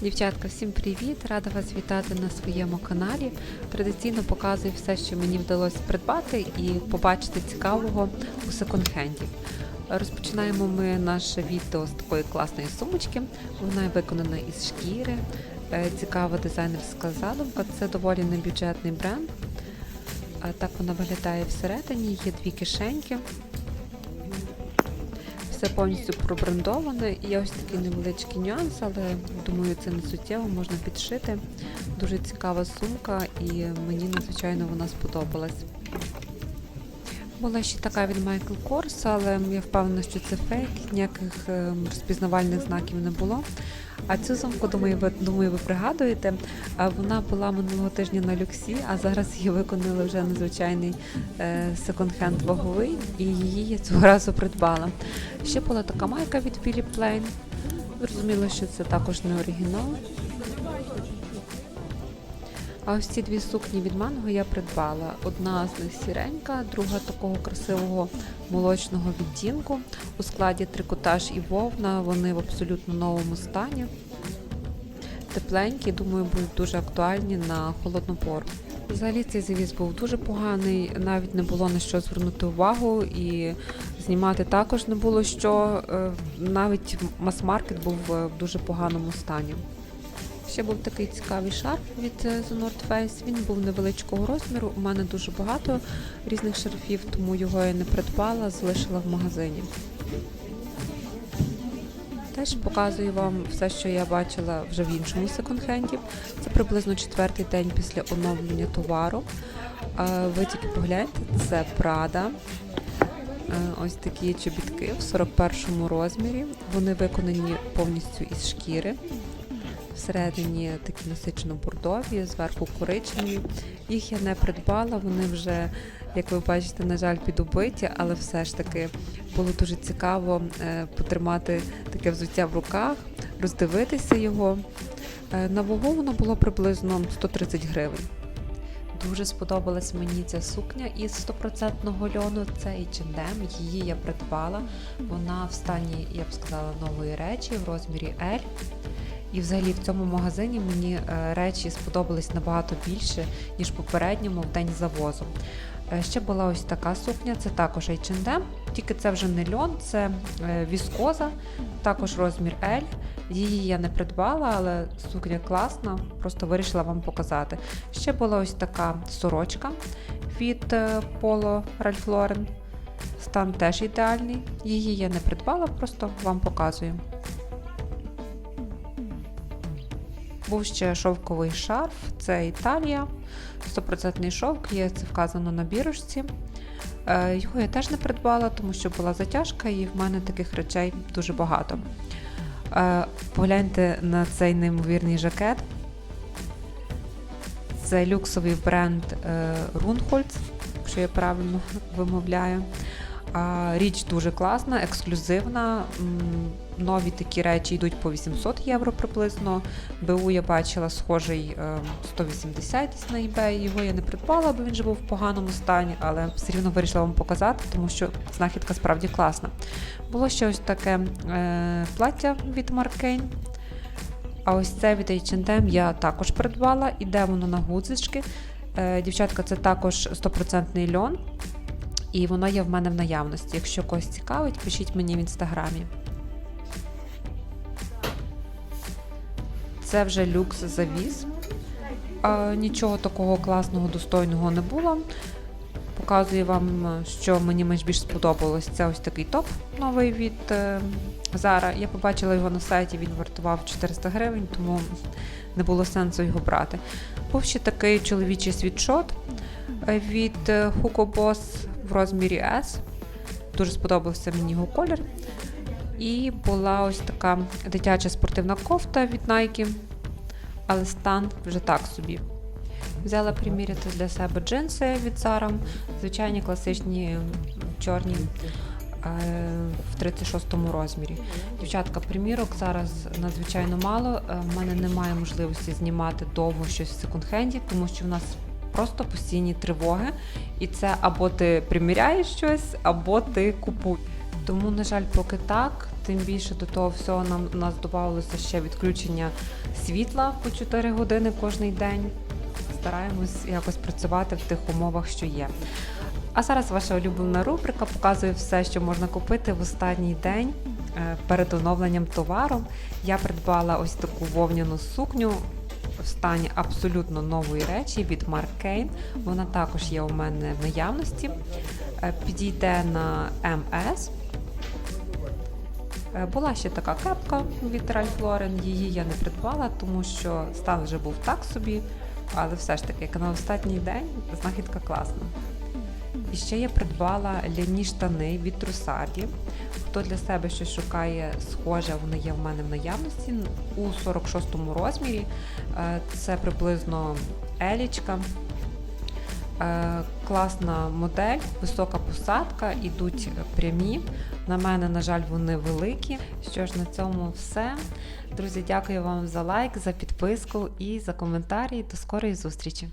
Дівчатка, всім привіт! Рада вас вітати на своєму каналі. Традиційно показую все, що мені вдалося придбати і побачити цікавого у секонд-хенді. Розпочинаємо ми наше відео з такої класної сумочки. Вона виконана із шкіри. Е, Цікава дизайнерська задумка. Це доволі небюджетний бренд. Так вона виглядає всередині. Є дві кишеньки. Все повністю пробрендоване. Є ось такий невеличкий нюанс, але думаю, це не суттєво, можна підшити. Дуже цікава сумка, і мені надзвичайно вона сподобалась. Була ще така від Michael Kors, але я впевнена, що це фейк, ніяких е, розпізнавальних знаків не було. А цю сумку, думаю, ви думаю, ви пригадуєте. Вона була минулого тижня на люксі, а зараз її виконали вже незвичайний е, секонд-хенд ваговий, і її я цього разу придбала. Ще була така майка від Philip Plain. Зрозуміло, що це також не оригінал. А ось ці дві сукні від манго я придбала. Одна з них сіренька, друга такого красивого молочного відтінку. У складі трикотаж і вовна. Вони в абсолютно новому стані. Тепленькі, думаю, будуть дуже актуальні на холодну пору. Взагалі цей завіс був дуже поганий, навіть не було на що звернути увагу і знімати також не було що. Е, Навіть мас-маркет був е, в дуже поганому стані. Ще був такий цікавий шарф від е, The North Face. Він був невеличкого розміру. У мене дуже багато різних шарфів, тому його я не придбала, залишила в магазині. Теж показую вам все, що я бачила вже в іншому секонд-хенді. Це приблизно четвертий день після оновлення товару. Ви тільки погляньте, це Prada. Е, Ось такі чобітки в 41 розмірі. Вони виконані повністю із шкіри. Всередині такі насичено бордові, зверху коричневі. Їх я не придбала, вони вже, як ви бачите, на жаль, підубиті, але все ж таки було дуже цікаво е, потримати таке взуття в руках, роздивитися його. Е, На вагу воно було приблизно 130 гривень. Дуже сподобалась мені ця сукня із 100% льону. Це H&M, її я придбала. Вона в стані, я б сказала, нової речі в розмірі L. І взагалі в цьому магазині мені е, речі сподобались набагато більше, ніж попередньому в день завозу. Е, Ще була ось така сукня, це також H&M, тільки це вже не льон, це е, віскоза, також розмір L. Її я не придбала, але сукня класна, просто вирішила вам показати. Ще була ось така сорочка від Polo Ralph Lauren. Стан теж ідеальний. Її я не придбала, просто вам показую. Був ще шовковий шарф, це Італія, 100% шовк, є це вказано на бірочці. Е, Його я теж не придбала, тому що була затяжка, і в мене таких речей дуже багато. Е, Погляньте на цей неймовірний жакет. Це люксовий бренд е, Runholz, якщо я правильно вимовляю. Річ дуже класна, ексклюзивна. Нові такі речі йдуть по 800 євро приблизно. БУ я бачила схожий е, 180 десь на eBay. Його я не придбала, бо він же був в поганому стані, але все рівно вирішила вам показати, тому що знахідка справді класна. Було ще ось таке е, плаття від Markane. А ось це від H&M я також придбала. Іде воно на гудзички. Е, дівчатка, це також 100% льон. І воно є в мене в наявності. Якщо когось цікавить, пишіть мені в інстаграмі. Це вже люкс завіз. Нічого такого класного, достойного не було. Показую вам, що мені більш сподобалось. Це ось такий топ новий від е, Zara. Я побачила його на сайті, він вартував 400 гривень, тому не було сенсу його брати. Був ще такий чоловічий світшот е, від е, Hugo Boss в розмірі S. Дуже сподобався мені його колір. І була ось така дитяча спортивна кофта від Nike, але стан вже так собі. Взяла приміряти для себе джинси від Zara, звичайні класичні чорні е, в 36-му розмірі. Дівчатка, примірок зараз надзвичайно мало. Е, В мене немає можливості знімати довго щось в секонд-хенді, тому що в нас просто постійні тривоги. І це або ти приміряєш щось, або ти купуєш. Тому, на жаль, поки так. Тим більше до того всього нам у нас додавалося ще відключення світла по 4 години кожний день. Стараємось якось працювати в тих умовах, що є. А зараз ваша улюблена рубрика показує все, що можна купити в останній день е, перед оновленням товару. Я придбала ось таку вовняну сукню в стані абсолютно нової речі від Mark Kane. Вона також є у мене в наявності. Е, Підійде на МС. Е, Була ще така кепка від Ральф Лорен, її я не придбала, тому що стан вже був так собі, але все ж таки, як на останній день, знахідка класна. І ще я придбала ляні штани від Трусарді. Хто для себе щось шукає схоже, вони є в мене в наявності у 46-му розмірі. Е, Це приблизно елічка. Е, Класна модель, висока посадка, ідуть прямі. На мене, на жаль, вони великі. Що ж, на цьому все. Друзі, дякую вам за лайк, за підписку і за коментарі. До скорої зустрічі!